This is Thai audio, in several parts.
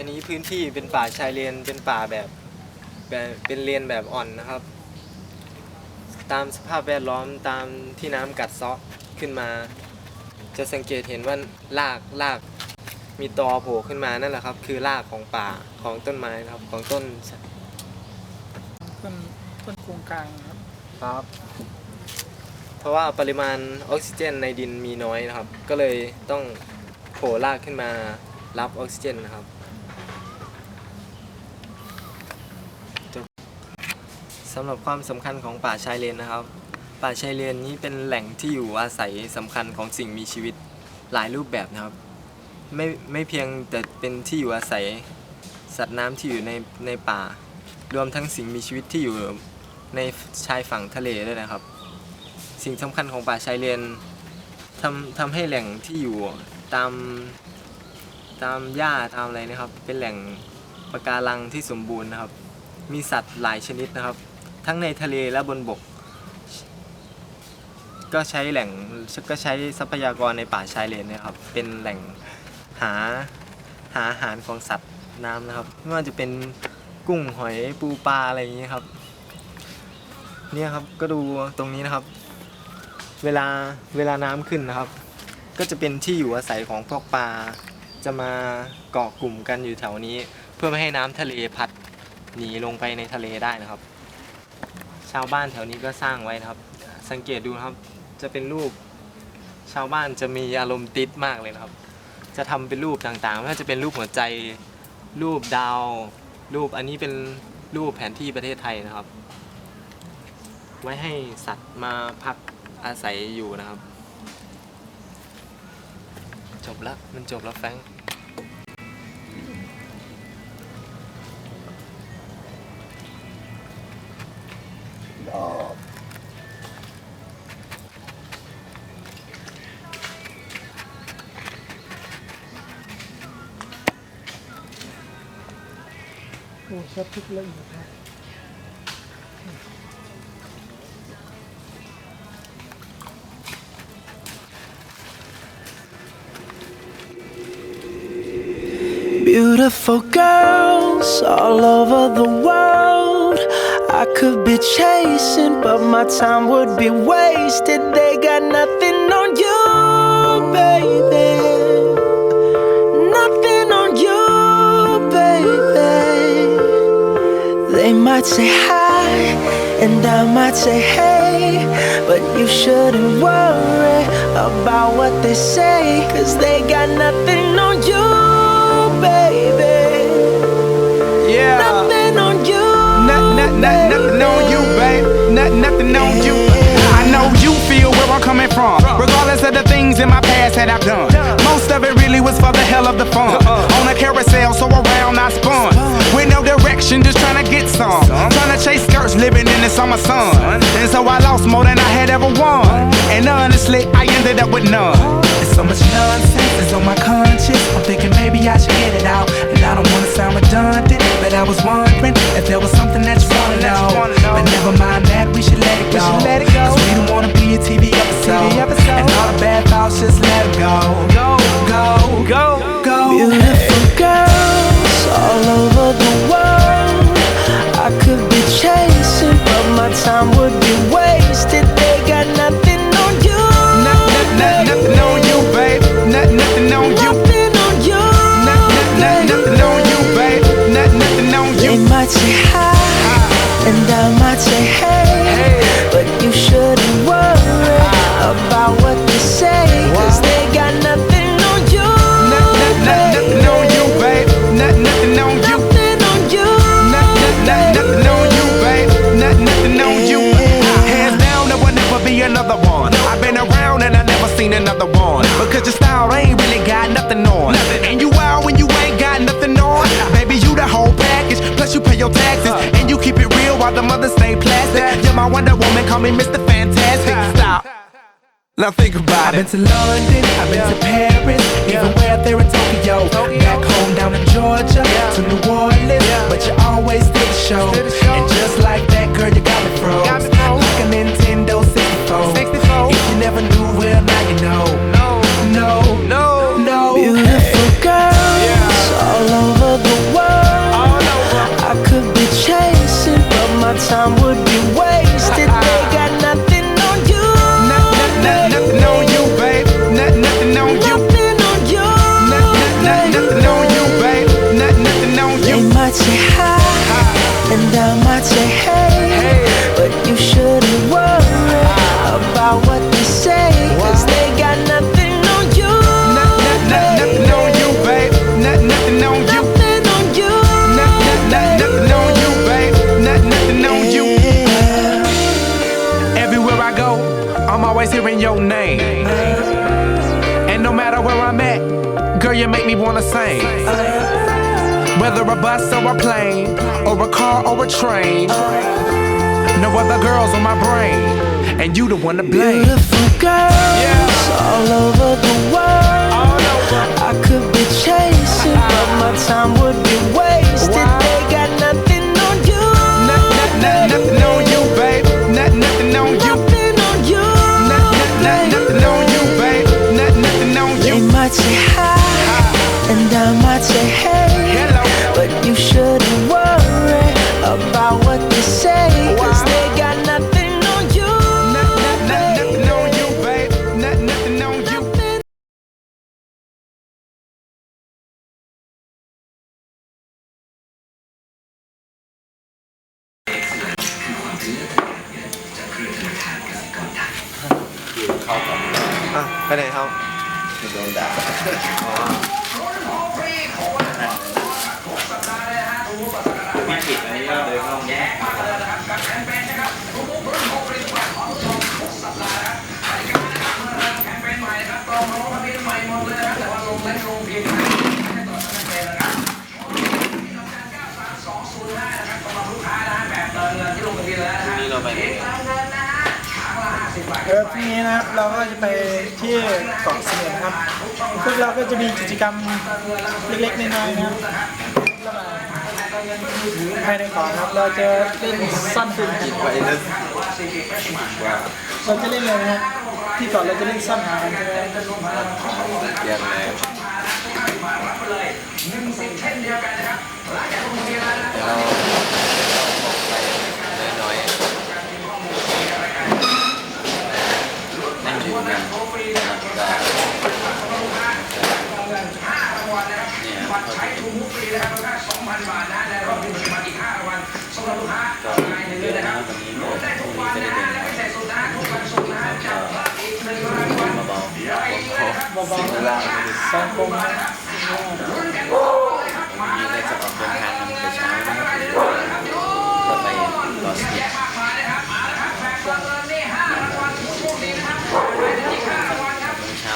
อันนี้พื้นที่เป็นป่าชายเลนเป็นป่าแบบแบบเป็นเลนแบบอ่อนนะครับ ตามสภาพแวดล้อมตามที่น้ำกัดเซาะขึ้นมา จะสังเกตเห็นว่ารากรากมีตอโผล่ขึ้นมานั่นแหละครับ คือรากของป่าของต้นไม้นะครับของต้นต้นต้นโครงกลางครับครับ เพราะว่าปริมาณออกซิเจนในดินมีน้อยนะครับ ก็เลยต้องโผล่รากขึ้นมารับออกซิเจนนะครับจบ สำหรับความสำคัญของป่าชายเลนนะครับ ป่าชายเลนนี้เป็นแหล่งที่อยู่อาศัยสำคัญของสิ่งมีชีวิตหลายรูปแบบนะครับ ไม่ไม่เพียงแต่เป็นที่อยู่อาศัยสัตว์น้ำที่อยู่ในในป่า รวมทั้งสิ่งมีชีวิตที่อยู่ในชายฝั่งทะเลด้วยนะครับ สิ่งสำคัญของป่าชายเลนทำทำให้แหล่งที่อยู่ตามตามหญ้าตามอะไรนะครับ เป็นแหล่งปะการังที่สมบูรณ์นะครับ มีสัตว์หลายชนิดนะครับ ทั้งในทะเลและบนบก ก็ใช้แหล่งก็ใช้ทรัพยากรในป่าชายเลนนะครับ เป็นแหล่งหาหาอาหารของสัตว์น้ำนะครับ ไม่ว่าจะเป็นกุ้งหอยปูปลาอะไรอย่างนี้ครับ เนี่ยครับก็ดูตรงนี้นะครับ เวลาเวลาน้ำขึ้นนะครับ ก็จะเป็นที่อยู่อาศัยของพวกปลาจะมาเกาะกลุ่มกันอยู่แถวนี้ เพื่อไม่ให้น้ำทะเลพัดหนีลงไปในทะเลได้นะครับ ชาวบ้านแถวนี้ก็สร้างไว้นะครับ สังเกตดูนะครับจะเป็นรูปชาวบ้านจะมีอารมณ์ติดมากเลยนะครับ จะทำเป็นรูปต่างๆไม่ว่าจะเป็นรูปหัวใจรูปดาว รูปอันนี้เป็นรูปแผนที่ประเทศไทยนะครับ ไว้ให้สัตว์มาพักอาศัยอยู่นะครับ จบแล้วมันจบแล้วแฟง Beautiful girls all over the world. I could be chasing, but my time would be wasted. They got nothing on you, baby. Might say hi, and I might say hey, but you shouldn't worry about what they say, cause they got nothing on you, baby. Yeah. Nothing on you. Not, not, not, nothing on you, babe. Not, nothing on you. I know you feel where I'm coming from. Regardless of the things in my past that I've done. Most of it really was for the hell of the fun. Uh-uh. On a carousel, so around I spun. With no direction, just trying living in the summer sun. And so I lost more than I had ever won. And honestly, I ended up with none. There's so much nonsense is on my conscience. I'm thinking maybe I should get it out. And I don't wanna sound redundant, but I was wondering if there was something that you wanna know. But never mind that, we should let it go. Cause we don't wanna be a TV episode. And all the bad thoughts, just let it go. Go, go, go, go. Beautiful girls all over the world. I could be but my time would be wasted. They got nothing on you. Not, not, not, nothing on you, babe. Not, nothing on you. Nothing on you. Not, not, not, nothing on you, babe. Not, nothing on They might say hi, and I might say hey, but you shouldn't worry ah. about what they say, nothing. And you out when you ain't got nothing on. Baby, you the whole package. Plus you pay your taxes. And you keep it real while the mothers stay plastic. You're my Wonder Woman, call me Mr. Fantastic. Stop. Now think about it. I've been to London, I've been to Paris, yeah. even where there in Tokyo. Back home down in Georgia, to New Orleans, but you always did the show. And just like that, girl, you got me froze. wasted. They got girl, you make me wanna sing. Whether a bus or a plane, or a car or a train. No other girls on my brain, and you the one to blame. Beautiful girls all over the world. All over. I could be chasing, but my time would be wasted. เข้าก่อนอ่ะไปไหนเข้าโดนด่า on you. Nothing อะไปไหนครับโดนด่าเออพรุ่งนี้นะครับเราก็จะไปที่เกาะเสม็ดครับพวกเราก็จะมีกิจกรรมเล็กๆน้อยๆนะครับภายในเกาะครับ เราจะเล่นซ่อนหากันเราจะเล่นเลยนะฮะ ที่ก่อนเราจะเล่นซ่อนหากันใช่ไหมเดียนแล้วเดี๋ยวเราไปน้อยๆนั่งดื่มกันก็เนี่ยเขาจะก็เยอะนะครับวันนี้ก็พรุ่งนี้จะได้เดินครับก็ เบาๆสิ่งเวลาไม่ได้สังคนะวันนี้เราจะออกเดินทางกันแต่เช้านะครับเราไปลอสเตโมงเช้า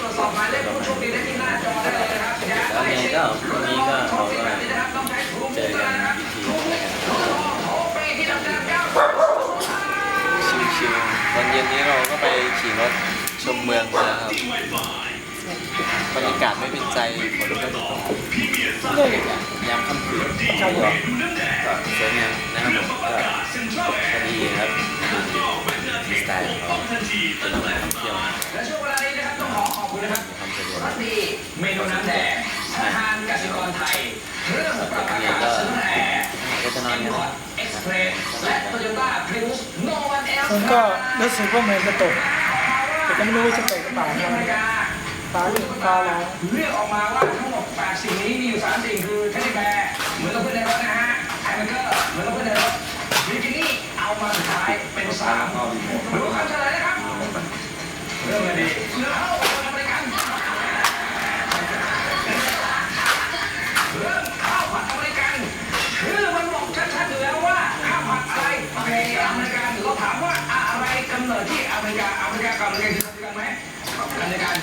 แล้วไงก็พรุ่งนี้ก็เราก็เจอกันอีกทีแล้วกันชิวๆตอนเย็นนี้เราก็ไปขี่รถ ชมเมืองมาครับบรรยากาศไม่เป็นใจฝนก็จะตกเรื่องอะไรยามค่ำคืนก็ก็สวยงามนะครับผมก็ก็ดีครับมีสไตล์ของเขาเป็นนักท่องเที่ยวมีความสะดวกเมนูน้ำแดงอาหารกสิกรไทยเครื่องปรับอากาศเสริมแอร์ก็จะนอนกันเอ็กซ์เพรสและโตโยต้าพริวส์โนวันเอลก็รู้สึกว่าเมือนจะตก จะไม่รู้ว่าจะเปิดกระป่าอะไรป่าหรือป่าแล้วเลือกออกมาว่าทั้งหมดแปดสิ่งนี้มีอยู่สามสิ่งคือเทนนิสแบร์เหมือนกับเพื่ในรถนะฮะไฮเบเกอร์เหมือนกับเพื่ในรถบิกินี่เอามาสุดท้ายเป็นสามรู้คำเฉลยนะครับเรื่องมเลยดี กันในการ